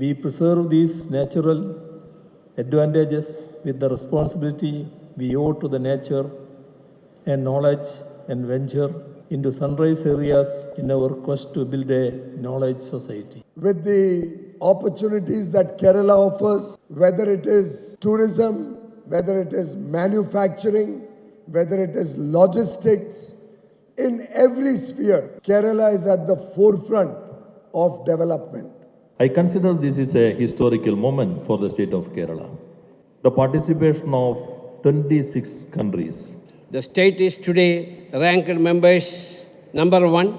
We preserve these natural advantages with the responsibility we owe to the nature and knowledge and venture into sunrise areas in our quest to build a knowledge society. with the opportunities that Kerala offers, whether it is tourism, whether it is manufacturing, whether it is logistics, in every sphere, Kerala is at the forefront of development. I consider this is a historical moment for the state of Kerala. The participation of 26 countries The state is today ranked members number one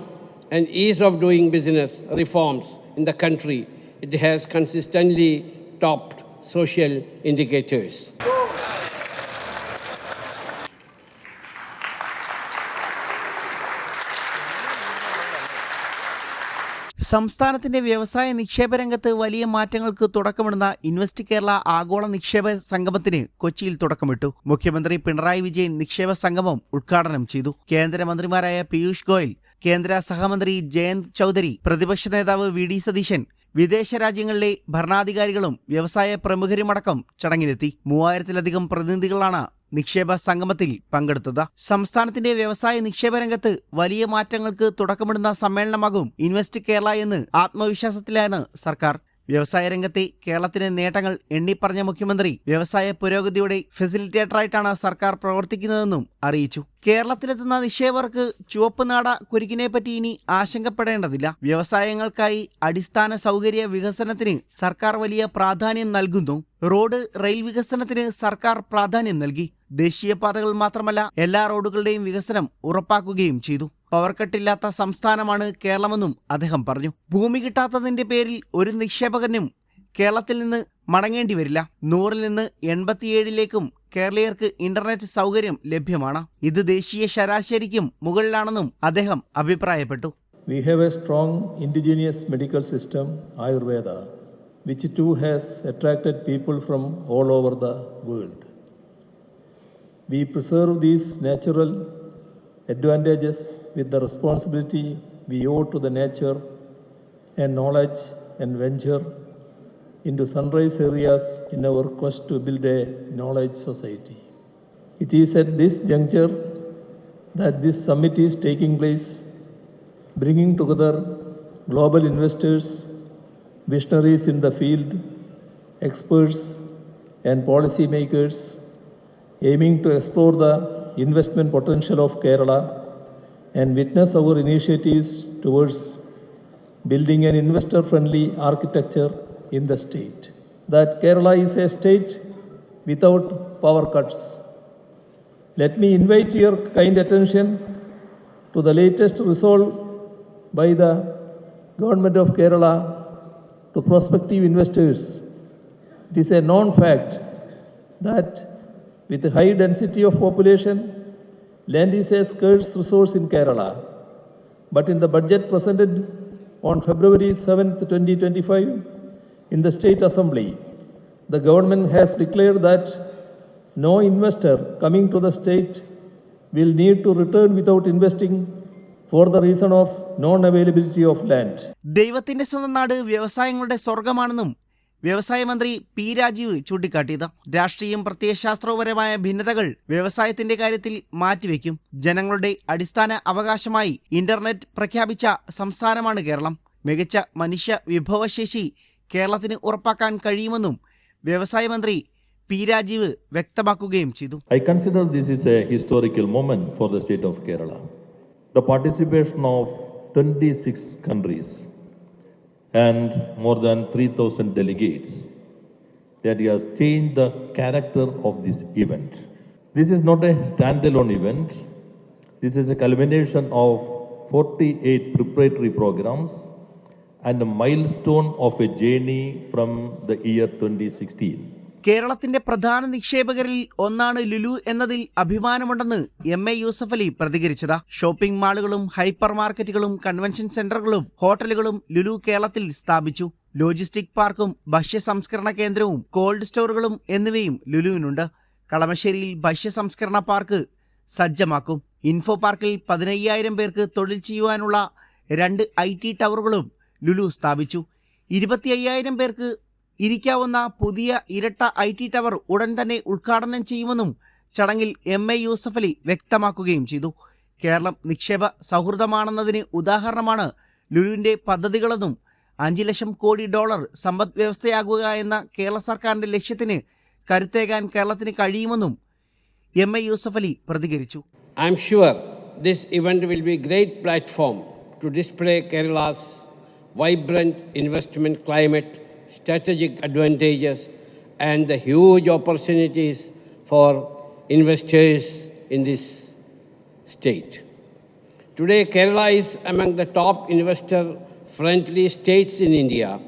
and ease of doing business reforms in the country. It has consistently topped social indicators. സംസ്ഥാനത്തിന്റെ വ്യവസായ നിക്ഷേപ രംഗത്ത് വലിയ മാറ്റങ്ങൾക്ക് തുടക്കമിടുന്ന invest Kerala ആഗോള നിക്ഷേപ സംഗമത്തിന് കൊച്ചിയിൽ തുടക്കമിട്ടു. മുഖ്യമന്ത്രി പിണറായി വിജയൻ നിക്ഷേപ സംഗമം ഉദ്ഘാടനം ചെയ്തു. കേന്ദ്രമന്ത്രിമാരായ പീയൂഷ് ഗോയൽ കേന്ദ്ര സഹമന്ത്രി ജയന്ത് ചൌധരി പ്രതിപക്ഷ നേതാവ് വി ഡി സതീശൻ വിദേശ രാജ്യങ്ങളിലെ ഭരണാധികാരികളും വ്യവസായ പ്രമുഖരുമടക്കം ചടങ്ങിലെത്തി. മൂവായിരത്തിലധികം പ്രതിനിധികളാണ് നിക്ഷേപ സംഗമത്തിൽ പങ്കെടുത്തത്. സംസ്ഥാനത്തിന്റെ വ്യവസായ നിക്ഷേപ രംഗത്ത് വലിയ മാറ്റങ്ങൾക്ക് തുടക്കമിടുന്ന സമ്മേളനമാകും ഇൻവെസ്റ്റ് കേരള എന്ന് ആത്മവിശ്വാസത്തിലാണ് സർക്കാർ. വ്യവസായ രംഗത്തെ കേരളത്തിന്റെ നേട്ടങ്ങൾ എണ്ണിപ്പറഞ്ഞ മുഖ്യമന്ത്രി വ്യവസായ പുരോഗതിയുടെ ഫെസിലിറ്റേറ്ററായിട്ടാണ് സർക്കാർ പ്രവർത്തിക്കുന്നതെന്നും അറിയിച്ചു. കേരളത്തിലെത്തുന്ന നിക്ഷേപകർക്ക് ചുവപ്പ് നാട കുരുക്കിനെപ്പറ്റി ഇനി ആശങ്കപ്പെടേണ്ടതില്ല. വ്യവസായങ്ങൾക്കായി അടിസ്ഥാന സൗകര്യ വികസനത്തിന് സർക്കാർ വലിയ പ്രാധാന്യം നൽകുന്നു. റോഡ് റെയിൽ വികസനത്തിന് സർക്കാർ പ്രാധാന്യം നൽകി. ദേശീയപാതകൾ മാത്രമല്ല എല്ലാ റോഡുകളുടെയും വികസനം ഉറപ്പാക്കുകയും ചെയ്തു. പവർക്കട്ടില്ലാത്ത സംസ്ഥാനമാണ് കേരളമെന്നും അദ്ദേഹം പറഞ്ഞു. ഭൂമി കിട്ടാത്തതിന്റെ പേരിൽ ഒരു നിക്ഷേപകനും കേരളത്തിൽ നിന്ന് മടങ്ങേണ്ടി വരില്ല. നൂറിൽ നിന്ന് എൺപത്തിയേഴിലേക്കും കേരളീയർക്ക് ഇന്റർനെറ്റ് സൗകര്യം ലഭ്യമാണ്. ഇത് ദേശീയ ശരാശരിക്കും മുകളിലാണെന്നും അദ്ദേഹം അഭിപ്രായപ്പെട്ടു. We have a strong indigenous medical system Ayurveda which too has attracted people from all over the world. We preserve these natural advantages with the responsibility we owe to the nature and knowledge and venture into sunrise areas in our quest to build a knowledge society. It is at this juncture that this summit is taking place bringing together global investors, visionaries in the field, experts, and policymakers aiming to explore the investment potential of Kerala and witness our initiatives towards building an investor friendly architecture in the state. That Kerala is a state without power cuts. Let me invite your kind attention to the latest resolve by the government of Kerala to prospective investors. It is a known fact that with high density of population, land is a scarce resource in Kerala. But in the budget presented on February 7, 2025, in the State Assembly, the government has declared that no investor coming to the state will need to return without investing for the reason of non availability of land. ദൈവത്തിന്റെ സ്വന്തം നാട് വ്യവസായങ്ങളുടെ സ്വർഗമാണെന്നും വ്യവസായ മന്ത്രി P Rajeev ചൂണ്ടിക്കാട്ടിയത്. രാഷ്ട്രീയം പ്രത്യയശാസ്ത്രപരമായ ഭിന്നതകൾ വ്യവസായത്തിന്റെ കാര്യത്തിൽ മാറ്റിവെക്കും. ജനങ്ങളുടെ അടിസ്ഥാന അവകാശമായി ഇന്റർനെറ്റ് പ്രഖ്യാപിച്ച സംസ്ഥാനമാണ് കേരളം. മികച്ച മനുഷ്യ വിഭവശേഷി കേരളത്തിന് ഉറപ്പാക്കാൻ കഴിയുമെന്നും വ്യവസായ മന്ത്രി പി രാജീവ് വ്യക്തമാക്കുകയും ചെയ്തു. I consider this is a historical moment for the state of Kerala the participation of twenty 26 countries and more than 3,000 delegates that has changed the character of this event. This is not a standalone event. This is a culmination of 48 preparatory programs and a milestone of a journey from the year 2016. കേരളത്തിന്റെ പ്രധാന നിക്ഷേപകരിൽ ഒന്നാണ് ലുലു എന്നതിൽ അഭിമാനമുണ്ടെന്ന് M A Yusuff Ali പ്രതികരിച്ചത്. Shopping മാളുകളും ഹൈപ്പർ മാർക്കറ്റുകളും convention സെന്ററുകളും ഹോട്ടലുകളും ലുലു കേരളത്തിൽ സ്ഥാപിച്ചു. ലോജിസ്റ്റിക് പാർക്കും ഭക്ഷ്യ സംസ്കരണ കേന്ദ്രവും കോൾഡ് സ്റ്റോറുകളും എന്നിവയും ലുലുവിനുണ്ട്. കളമശ്ശേരിയിൽ ഭക്ഷ്യ സംസ്കരണ പാർക്ക് സജ്ജമാക്കും. ഇൻഫോ പാർക്കിൽ പതിനയ്യായിരം പേർക്ക് തൊഴിൽ ചെയ്യുവാനുള്ള രണ്ട് ഐ ടി ടവറുകളും ലുലു സ്ഥാപിച്ചു. ഇരുപത്തി അയ്യായിരം പേർക്ക് ഇരിക്കാവുന്ന പുതിയ ഇരട്ട ഐ ടി ടവർ ഉടൻ തന്നെ ഉദ്ഘാടനം ചെയ്യുമെന്നും ചടങ്ങിൽ എം എ യൂസഫ് അലി വ്യക്തമാക്കുകയും ചെയ്തു. കേരളം നിക്ഷേപ സൗഹൃദമാണെന്നതിന് ഉദാഹരണമാണ് ലുലുവിന്റെ പദ്ധതികളെന്നും അഞ്ച് ലക്ഷം കോടി ഡോളർ സമ്പദ് വ്യവസ്ഥയാകുക എന്ന കേരള സർക്കാരിന്റെ ലക്ഷ്യത്തിന് കരുത്തേകാൻ കേരളത്തിന് കഴിയുമെന്നും എം എ യൂസഫ് അലി പ്രതികരിച്ചു. I am sure this event will be great platform to display Kerala's vibrant investment climate, strategic advantages, and the huge opportunities for investors in this state. Today, Kerala is among the top investor friendly states in India.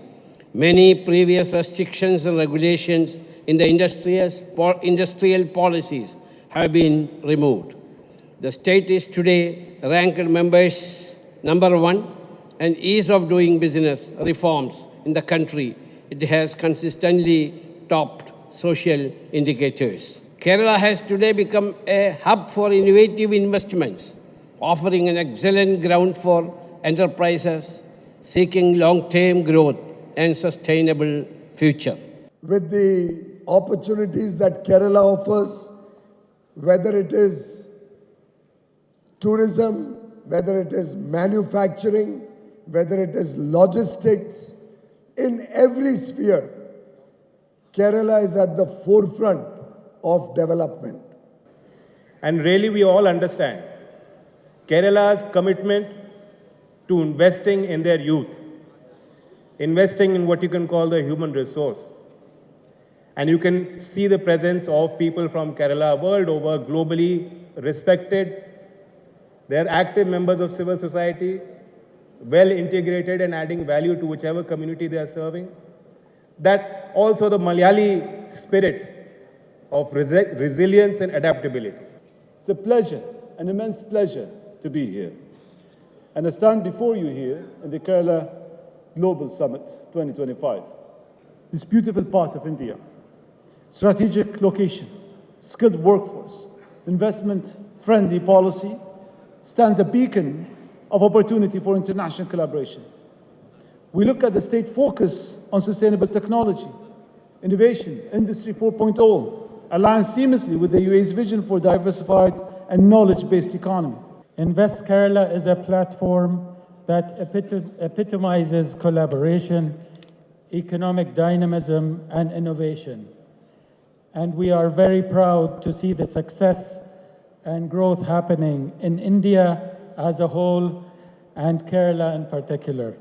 Many previous restrictions and regulations in the industrial, policies have been removed. The state is today ranked members number one and ease of doing business reforms in the country. It has consistently topped social indicators. Kerala has today become a hub for innovative investments, offering an excellent ground for enterprises seeking long-term growth and sustainable future. With the opportunities that Kerala offers, whether it is tourism, whether it is manufacturing, whether it is logistics, in every sphere, Kerala is at the forefront of development. And really, we all understand Kerala's commitment to investing in their youth, investing in what you can call the human resource. And you can see the presence of people from Kerala world over, globally respected. They're active members of civil society, well integrated and adding value to whichever community they are serving. That also the Malayali spirit of resi- resilience and adaptability. It's a pleasure, an immense pleasure to be here. And I stand before you here in the Kerala Global Summit 2025. This beautiful part of India, strategic location, skilled workforce, investment friendly policy stands a beacon of opportunity for international collaboration. We look at the state focus on sustainable technology, innovation, Industry 4.0 aligns seamlessly with the UAE's vision for diversified and knowledge based economy. Invest Kerala is a platform that epitomizes collaboration, economic dynamism, and innovation. And we are very proud to see the success and growth happening in India as a whole and Kerala in particular.